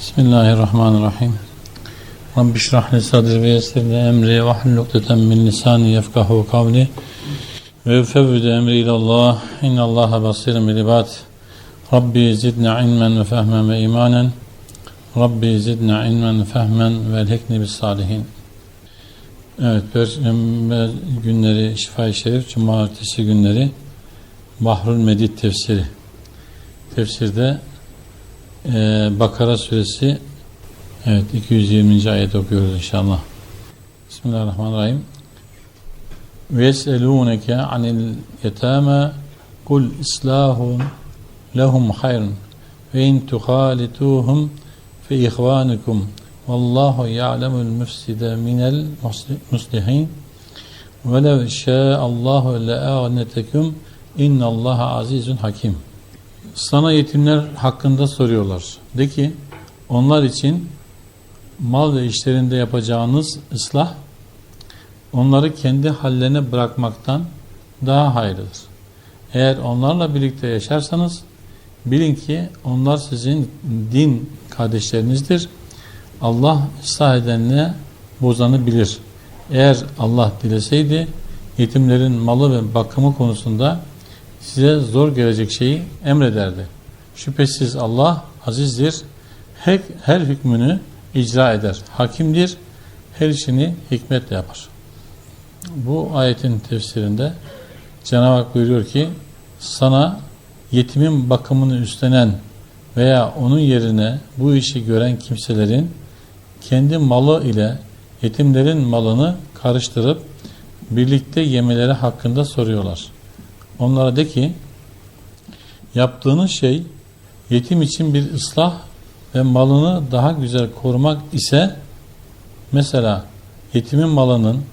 Bismillahirrahmanirrahim. Rabbi şrah li sadri ve yessir li emri ve hlul ukdeten min lisani yefkahu kavli ve yufevvidu emri ilallah innallaha basirun bil ibad. Rabbi zidni ilmen ve fehmen ve imanen. Rabbi zidni ilmen ve fehmen ve elhekni bis salihin. Evet, Perşembe günleri Şifa-i Şerif, Cumartesi günleri Bahrul Medid tefsiri. Tefsirde e, Bakara suresi evet 220. ayet okuyoruz inşallah. Bismillahirrahmanirrahim. Ve yeselûneke anil yetâme kul islahun lehum hayrun ve in tuhalituhum fe ihvanukum vallahu ya'lemul müfside minel muslihin ve lev şâ'allahu le'ânetekum innallaha azizun hakim. Sana yetimler hakkında soruyorlar. De ki onlar için mal ve işlerinde yapacağınız ıslah onları kendi hallerine bırakmaktan daha hayırlıdır. Eğer onlarla birlikte yaşarsanız bilin ki onlar sizin din kardeşlerinizdir. Allah ıslah edenle bozanı bilir. Eğer Allah dileseydi yetimlerin malı ve bakımı konusunda size zor gelecek şeyi emrederdi. Şüphesiz Allah azizdir. Her, her hükmünü icra eder. Hakimdir. Her işini hikmetle yapar. Bu ayetin tefsirinde Cenab-ı Hak buyuruyor ki sana yetimin bakımını üstlenen veya onun yerine bu işi gören kimselerin kendi malı ile yetimlerin malını karıştırıp birlikte yemeleri hakkında soruyorlar. Onlara de ki yaptığınız şey yetim için bir ıslah ve malını daha güzel korumak ise mesela yetimin malının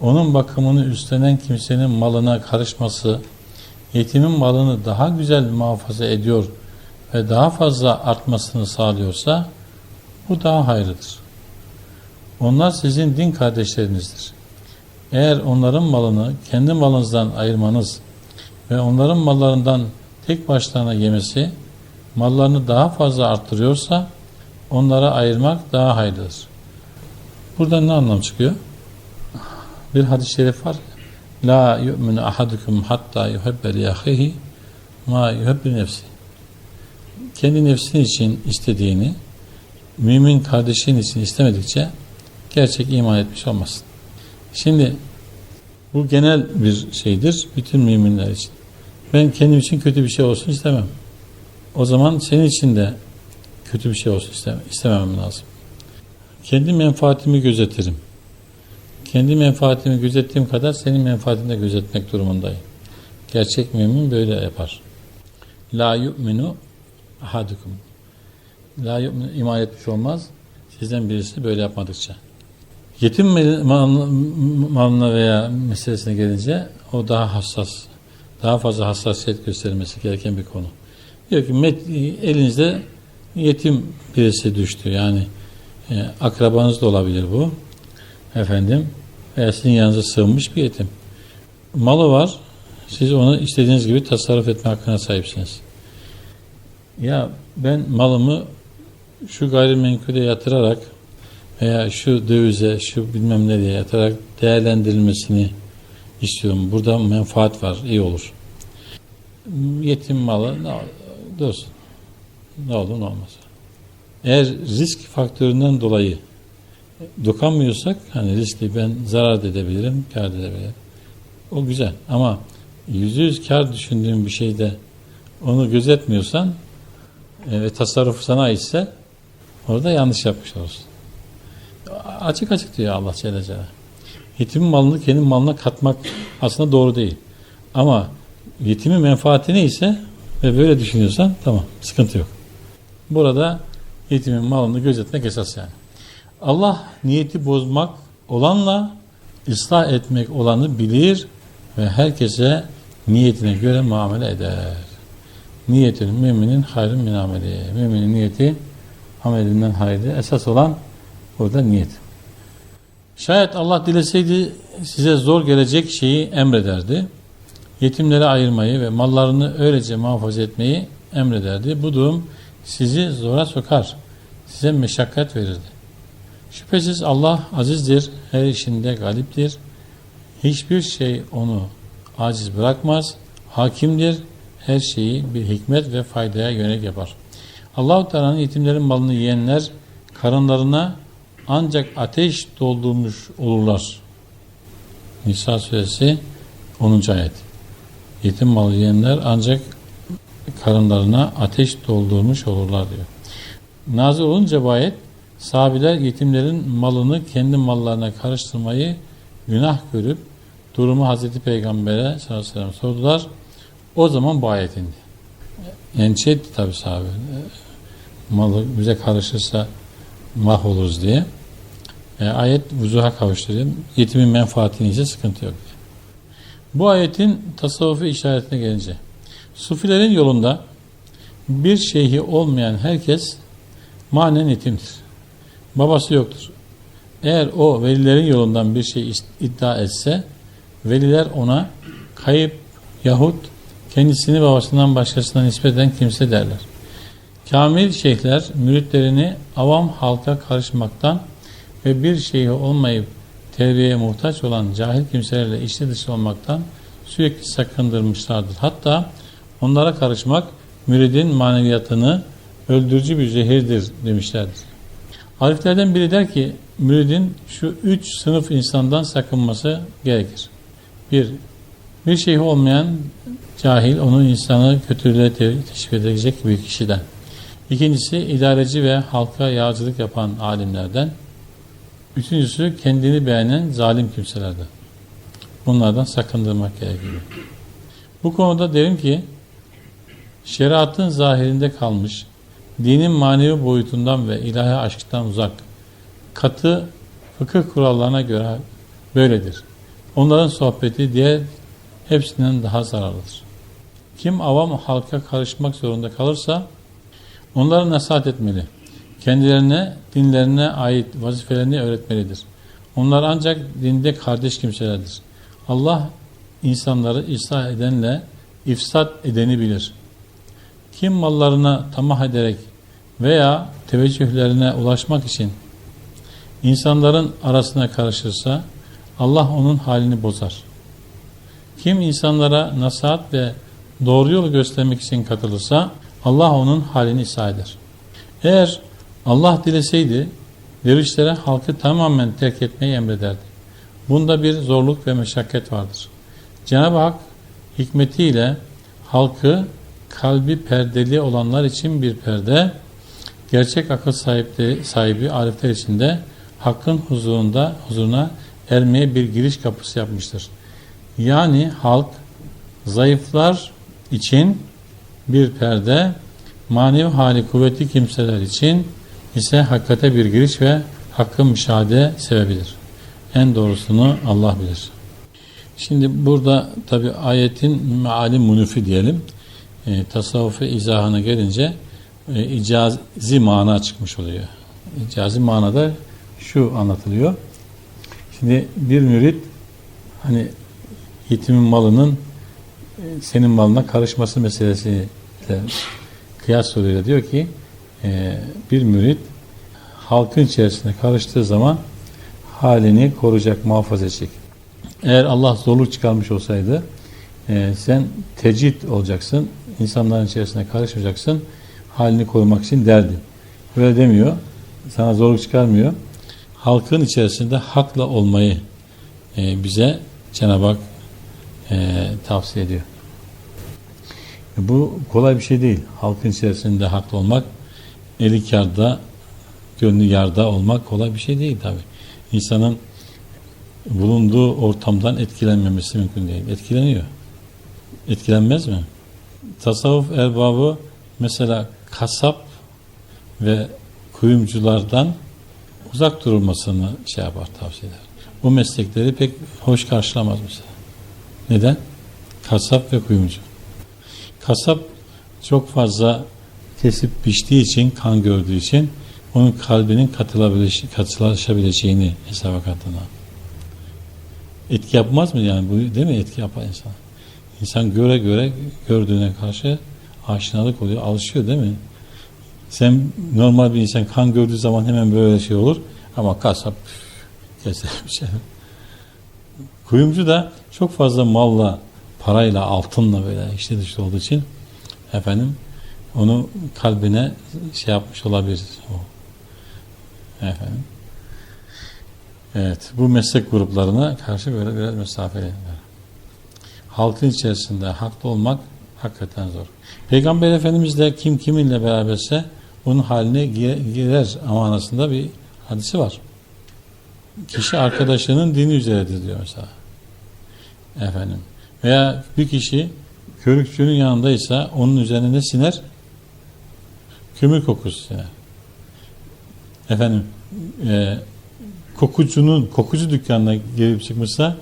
onun bakımını üstlenen kimsenin malına karışması yetimin malını daha güzel muhafaza ediyor ve daha fazla artmasını sağlıyorsa bu daha hayırlıdır. Onlar sizin din kardeşlerinizdir. Eğer onların malını kendi malınızdan ayırmanız ve onların mallarından tek başlarına yemesi mallarını daha fazla arttırıyorsa onlara ayırmak daha hayırlıdır. Buradan ne anlam çıkıyor? Bir hadis-i şerif var. La yu'minu ahadukum hatta yuhibbe li ahihi ma yuhibbe nefsi. Kendi nefsin için istediğini mümin kardeşin için istemedikçe gerçek iman etmiş olmasın. Şimdi bu genel bir şeydir bütün müminler için. Ben kendim için kötü bir şey olsun istemem. O zaman senin için de kötü bir şey olsun istemem, lazım. Kendi menfaatimi gözetirim. Kendi menfaatimi gözettiğim kadar senin menfaatini de gözetmek durumundayım. Gerçek mümin böyle yapar. La yu'minu ahadukum. La yu'minu iman etmiş olmaz. Sizden birisi böyle yapmadıkça. Yetim malına veya meselesine gelince o daha hassas, daha fazla hassasiyet gösterilmesi gereken bir konu. Diyor ki elinizde yetim birisi düştü. Yani e, akrabanız da olabilir bu. Efendim veya sizin yanınıza sığınmış bir yetim. Malı var. Siz onu istediğiniz gibi tasarruf etme hakkına sahipsiniz. Ya ben malımı şu gayrimenkule yatırarak veya şu dövize, şu bilmem ne diye yatarak değerlendirilmesini istiyorum. Burada menfaat var, iyi olur. Yetim malı ne dursun. Ne olur ne olmaz. Eğer risk faktöründen dolayı dokanmıyorsak hani riskli ben zarar edebilirim, kar edebilirim. O güzel ama yüzde yüz kar düşündüğüm bir şeyde onu gözetmiyorsan e, ve tasarruf sana aitse orada yanlış yapmış olursun. Açık açık diyor Allah Celle Celaluhu. Yetimin malını kendi malına katmak aslında doğru değil. Ama yetimin menfaati neyse ve böyle düşünüyorsan tamam sıkıntı yok. Burada yetimin malını gözetmek esas yani. Allah niyeti bozmak olanla ıslah etmek olanı bilir ve herkese niyetine göre muamele eder. Niyetin müminin hayrın min. Müminin niyeti amelinden hayırlı. Esas olan burada niyet. Şayet Allah dileseydi size zor gelecek şeyi emrederdi. Yetimlere ayırmayı ve mallarını öylece muhafaza etmeyi emrederdi. Bu durum sizi zora sokar. size meşakkat verirdi. Şüphesiz Allah azizdir, her işinde galiptir. Hiçbir şey onu aciz bırakmaz. Hakimdir, her şeyi bir hikmet ve faydaya yönelik yapar. Allah-u Teala'nın yetimlerin malını yiyenler karınlarına ancak ateş doldurmuş olurlar. Nisa suresi 10. ayet. Yetim malı yiyenler ancak karınlarına ateş doldurmuş olurlar diyor. Nazil olunca bu ayet sahabiler yetimlerin malını kendi mallarına karıştırmayı günah görüp durumu Hazreti Peygamber'e sallallahu aleyhi ve sellem sordular. O zaman bu ayet indi. Endişe etti tabi sahabe. Malı bize karışırsa mahvoluruz diye. E, ayet vuzuha kavuşturuyor. Yetimin menfaatini ise sıkıntı yok. Bu ayetin tasavvufi işaretine gelince Sufilerin yolunda bir şeyhi olmayan herkes manen yetimdir. Babası yoktur. Eğer o velilerin yolundan bir şey iddia etse veliler ona kayıp yahut kendisini babasından başkasına nispet eden kimse derler. Kamil şeyhler müritlerini avam halka karışmaktan ve bir şeyhi olmayıp terbiyeye muhtaç olan cahil kimselerle içli dışı olmaktan sürekli sakındırmışlardır. Hatta onlara karışmak müridin maneviyatını öldürücü bir zehirdir demişlerdir. Ariflerden biri der ki müridin şu üç sınıf insandan sakınması gerekir. Bir, bir şeyh olmayan cahil onu insanı kötülüğe teşvik edecek bir kişiden. İkincisi idareci ve halka yağcılık yapan alimlerden. Üçüncüsü kendini beğenen zalim kimselerden. Bunlardan sakındırmak gerekiyor. Bu konuda derim ki şeriatın zahirinde kalmış, dinin manevi boyutundan ve ilahi aşktan uzak, katı fıkıh kurallarına göre böyledir. Onların sohbeti diğer hepsinden daha zararlıdır. Kim avam halka karışmak zorunda kalırsa onlara nasihat etmeli. Kendilerine, dinlerine ait vazifelerini öğretmelidir. Onlar ancak dinde kardeş kimselerdir. Allah insanları ıslah edenle ifsat edeni bilir. Kim mallarına tamah ederek veya teveccühlerine ulaşmak için insanların arasına karışırsa Allah onun halini bozar. Kim insanlara nasihat ve doğru yolu göstermek için katılırsa Allah onun halini ıslah eder. Eğer Allah dileseydi dervişlere halkı tamamen terk etmeyi emrederdi. Bunda bir zorluk ve meşakkat vardır. Cenab-ı Hak hikmetiyle halkı kalbi perdeli olanlar için bir perde, gerçek akıl sahibi, sahibi arifler için de hakkın huzurunda huzuruna ermeye bir giriş kapısı yapmıştır. Yani halk zayıflar için bir perde, manevi hali kuvvetli kimseler için ise hakikate bir giriş ve hakkın müşahede sebebidir. En doğrusunu Allah bilir. Şimdi burada tabi ayetin meali munufi diyelim. E, tasavvufi izahına gelince e, icazi mana çıkmış oluyor. İcazi manada şu anlatılıyor. Şimdi bir mürit hani yetimin malının e, senin malına karışması meselesiyle kıyas soruyla diyor ki bir mürit halkın içerisinde karıştığı zaman halini koruyacak, muhafaza edecek. Eğer Allah zorluk çıkarmış olsaydı e, sen tecid olacaksın, insanların içerisine karışmayacaksın, halini korumak için derdi. Böyle demiyor, sana zorluk çıkarmıyor. Halkın içerisinde hakla olmayı e, bize Cenab-ı Hak e, tavsiye ediyor. Bu kolay bir şey değil. Halkın içerisinde haklı olmak, eli karda, gönlü yarda olmak kolay bir şey değil tabi. İnsanın bulunduğu ortamdan etkilenmemesi mümkün değil. Etkileniyor. Etkilenmez mi? Tasavvuf erbabı mesela kasap ve kuyumculardan uzak durulmasını şey yapar, tavsiye eder. Bu meslekleri pek hoş karşılamaz mesela. Neden? Kasap ve kuyumcu. Kasap çok fazla kesip biçtiği için, kan gördüğü için onun kalbinin katılaşabileceğini hesaba katına. Etki yapmaz mı yani bu değil mi etki yapar insan? İnsan göre göre gördüğüne karşı aşinalık oluyor, alışıyor değil mi? Sen normal bir insan kan gördüğü zaman hemen böyle şey olur. Ama kasap keser bir şey. Kuyumcu da çok fazla malla, parayla, altınla böyle işte dışlı olduğu için efendim onu kalbine şey yapmış olabilir. O. Efendim. Evet, bu meslek gruplarına karşı böyle biraz mesafeli. Halkın içerisinde haklı olmak hakikaten zor. Peygamber Efendimiz de kim kiminle beraberse onun haline gi- girer amanasında bir hadisi var. Kişi arkadaşının dini üzeredir diyor mesela. Efendim. Veya bir kişi körükçünün yanındaysa onun üzerine ne siner? Kömür kokusu siner. Efendim e, kokucunun kokucu dükkanına girip çıkmışsa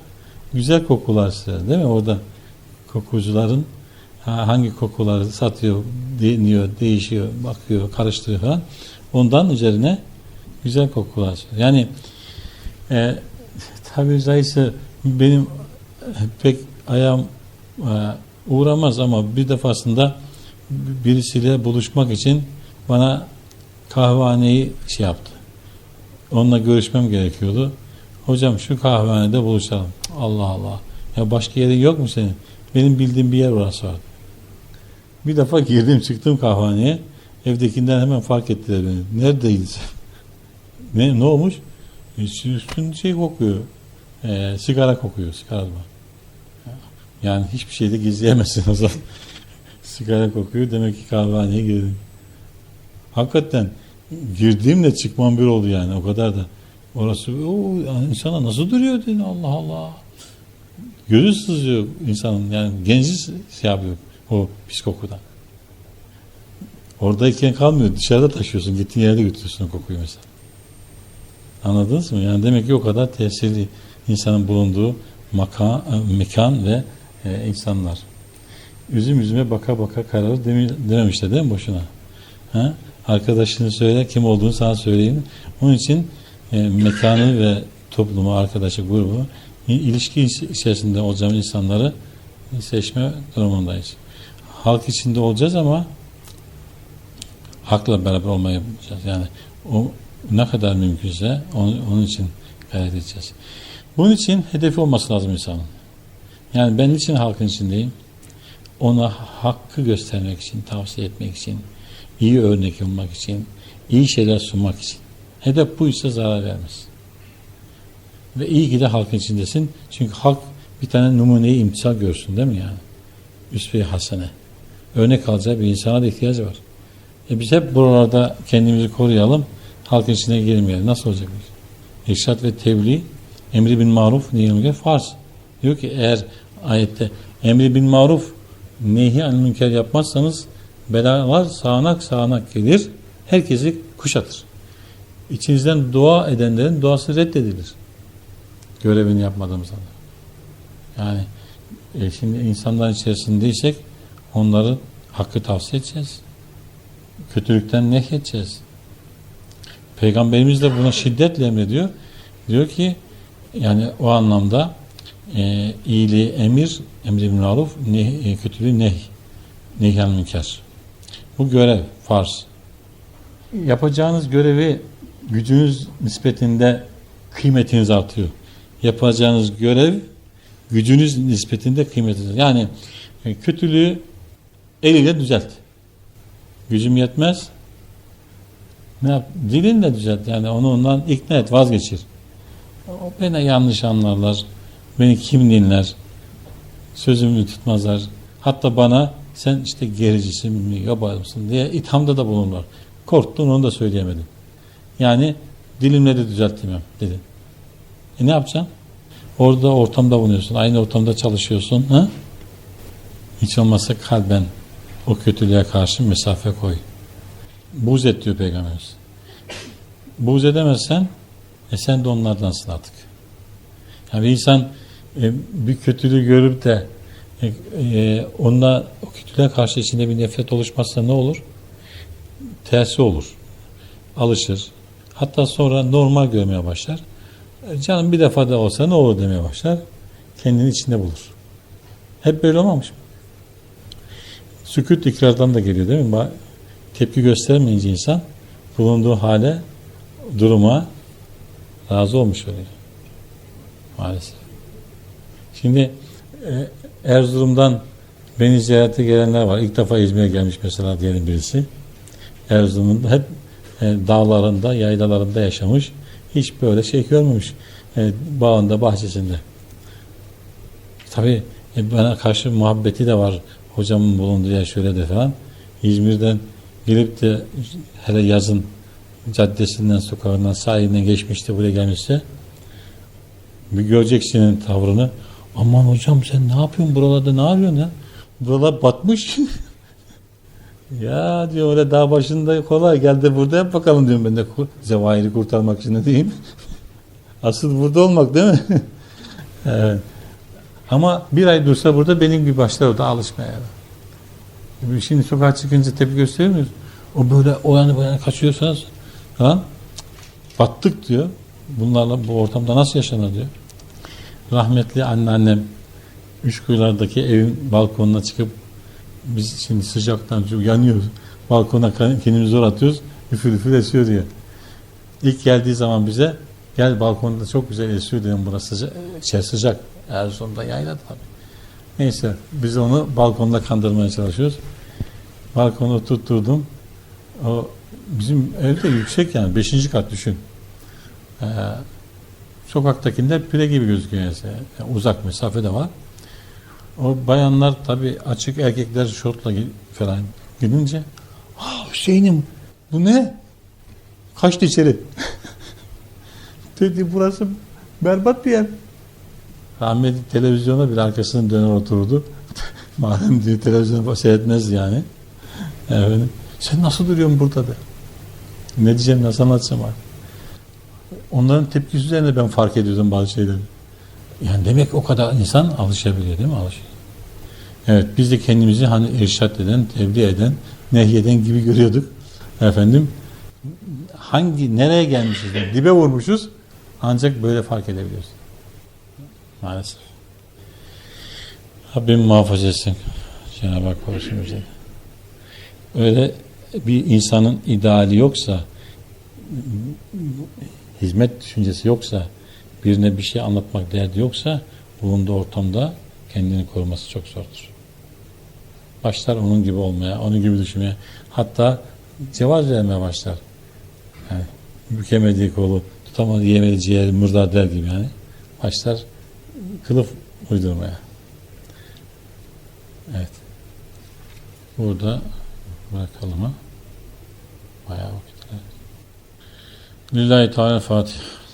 güzel kokular siner değil mi? Orada kokucuların ha, hangi kokuları satıyor, deniyor, değişiyor, bakıyor, karıştırıyor falan. Ondan üzerine güzel kokular siner. Yani e, tabi caizse benim pek ayağım e, uğramaz ama bir defasında birisiyle buluşmak için bana kahvehaneyi şey yaptı. Onunla görüşmem gerekiyordu. Hocam şu kahvehanede buluşalım. Allah Allah. Ya başka yerin yok mu senin? Benim bildiğim bir yer orası vardı. Bir defa girdim çıktım kahvehaneye. Evdekinden hemen fark ettiler beni. Neredeyiz? ne, ne olmuş? Üstün şey kokuyor. Ee, sigara kokuyor. Sigara var. Yani hiçbir şeyde gizleyemezsin o zaman. sigara kokuyor. Demek ki kahvehaneye girdim. Hakikaten girdiğimle çıkmam bir oldu yani. O kadar da. Orası o insana nasıl duruyor dedi. Allah Allah. Gözü sızıyor insanın. Yani genci şey yapıyor. O pis kokudan. Oradayken kalmıyor. Dışarıda taşıyorsun. Gittiğin yerde götürüyorsun kokuyu mesela. Anladınız mı? Yani demek ki o kadar tesirli insanın bulunduğu maka, mekan ve e, insanlar. Üzüm üzüme baka baka kararır dememişler değil mi boşuna? Ha? Arkadaşını söyle, kim olduğunu sana söyleyeyim. Onun için e, mekanı ve toplumu, arkadaşı, grubu ilişki içerisinde olacağımız insanları seçme durumundayız. Halk içinde olacağız ama hakla beraber olmayı yapacağız. Yani o ne kadar mümkünse onun, onun için gayret edeceğiz. Bunun için hedefi olması lazım insanın. Yani ben için halkın içindeyim? Ona hakkı göstermek için, tavsiye etmek için, iyi örnek olmak için, iyi şeyler sunmak için. Hedef buysa zarar vermez. Ve iyi ki de halkın içindesin. Çünkü halk bir tane numuneyi imtisal görsün değil mi yani? Üsve-i hasene. Örnek alacağı bir insana da ihtiyacı var. E biz hep buralarda kendimizi koruyalım. Halkın içine girmeyelim. Nasıl olacak bu iş? İrşad ve tebliğ emri bin maruf neyilmüke farz. Diyor ki eğer ayette emri bin maruf nehi anil münker yapmazsanız belalar sağanak sağanak gelir. Herkesi kuşatır. İçinizden dua edenlerin duası reddedilir. Görevini yapmadığımız anda. Yani e, şimdi insanların içerisindeysek onları hakkı tavsiye edeceğiz. Kötülükten nehyedeceğiz. Peygamberimiz de buna şiddetle emrediyor. Diyor ki yani o anlamda e, iyiliği emir, emri maruf, neh, e, kötülüğü neh, nehyan münker. Bu görev, farz. Yapacağınız görevi gücünüz nispetinde kıymetiniz artıyor. Yapacağınız görev gücünüz nispetinde kıymetiniz. Yani e, kötülüğü eliyle düzelt. Gücüm yetmez. Ne yap? Dilinle düzelt. Yani onu ondan ikna et, vazgeçir. O beni yanlış anlarlar. Beni kim dinler? Sözümü tutmazlar. Hatta bana sen işte gericisin mi, yabancısın diye ithamda da bulunurlar. Korktun onu da söyleyemedim. Yani dilimle de düzeltmem dedin. E ne yapacaksın? Orada ortamda bulunuyorsun. Aynı ortamda çalışıyorsun. Ha? Hiç olmazsa kalben o kötülüğe karşı mesafe koy. Buğz et diyor Peygamberimiz. Buğz edemezsen e sen de onlardansın artık. Yani insan e, bir kötülüğü görüp de e, e, onunla o kötülüğe karşı içinde bir nefret oluşmazsa ne olur? Tersi olur. Alışır. Hatta sonra normal görmeye başlar. E, canım bir defa da olsa ne olur demeye başlar. Kendini içinde bulur. Hep böyle olmamış mı? Sükut ikrardan da geliyor değil mi? Tepki göstermeyince insan bulunduğu hale, duruma razı olmuş oluyor. Maalesef. Şimdi e, Erzurum'dan beni ziyarete gelenler var. İlk defa İzmir'e gelmiş mesela diyelim birisi. Erzurum'un hep e, dağlarında, yaylalarında yaşamış. Hiç böyle şey görmemiş. E, bağında, bahçesinde. Tabii e, bana karşı muhabbeti de var. Hocamın bulunduğu yer şöyle de falan. İzmir'den gelip de hele yazın caddesinden, sokağından, sahiline geçmişti buraya gelmişse bir görecek senin tavrını. Aman hocam sen ne yapıyorsun buralarda ne yapıyorsun ya? Buralar batmış. ya diyor öyle dağ başında kolay gel de burada yap bakalım diyorum ben de zevahiri kurtarmak için ne diyeyim. Asıl burada olmak değil mi? evet. Ama bir ay dursa burada benim gibi başlar o da alışmaya. Şimdi sokağa çıkınca tepki gösteriyor muyuz? O böyle o yana bu yana kaçıyorsanız falan battık diyor. Bunlarla bu ortamda nasıl yaşanır diyor. Rahmetli anneannem üç kuyulardaki evin balkonuna çıkıp biz şimdi sıcaktan çok yanıyoruz. Balkona kendimizi zor atıyoruz. Üfür üfür esiyor diyor. İlk geldiği zaman bize gel balkonda çok güzel esiyor diyorum burası sıcak. İçeri sıcak. Erzurum'da yayladı tabii. Neyse biz onu balkonda kandırmaya çalışıyoruz. Balkonu tutturdum. O bizim evde yüksek yani. Beşinci kat düşün. Ee, sokaktakinde pire gibi gözüküyor yani. Uzak mesafede var. O bayanlar tabii açık erkekler şortla falan gidince ah Hüseyin'im bu ne? Kaçtı içeri. Dedi burası berbat bir yer. Rahmetli televizyona bir arkasını döner oturdu. Madem diyor televizyonu seyretmez yani. Efendim, sen nasıl duruyorsun burada de. Ne diyeceğim nasıl anlatacağım artık. Onların tepkisi üzerine ben fark ediyordum bazı şeyleri. Yani demek o kadar insan alışabiliyor değil mi? Alışıyor. Evet biz de kendimizi hani irşat eden, tebliğ eden, nehyeden gibi görüyorduk. Efendim hangi, nereye gelmişiz? de, Dibe vurmuşuz. Ancak böyle fark edebiliyoruz. Maalesef. Rabbim muhafaza etsin. Cenab-ı Hak korusun bizi. Öyle bir insanın ideali yoksa, hizmet düşüncesi yoksa, birine bir şey anlatmak derdi yoksa, bulunduğu ortamda kendini koruması çok zordur. Başlar onun gibi olmaya, onun gibi düşünmeye. Hatta cevaz vermeye başlar. Yani bükemediği kolu, tutamadığı yemediği ciğeri mırdar der gibi yani. Başlar kılıf uydurmaya. Evet. Burada bırakalım ha. Bayağı vakit. Lillahi Teala Fatiha.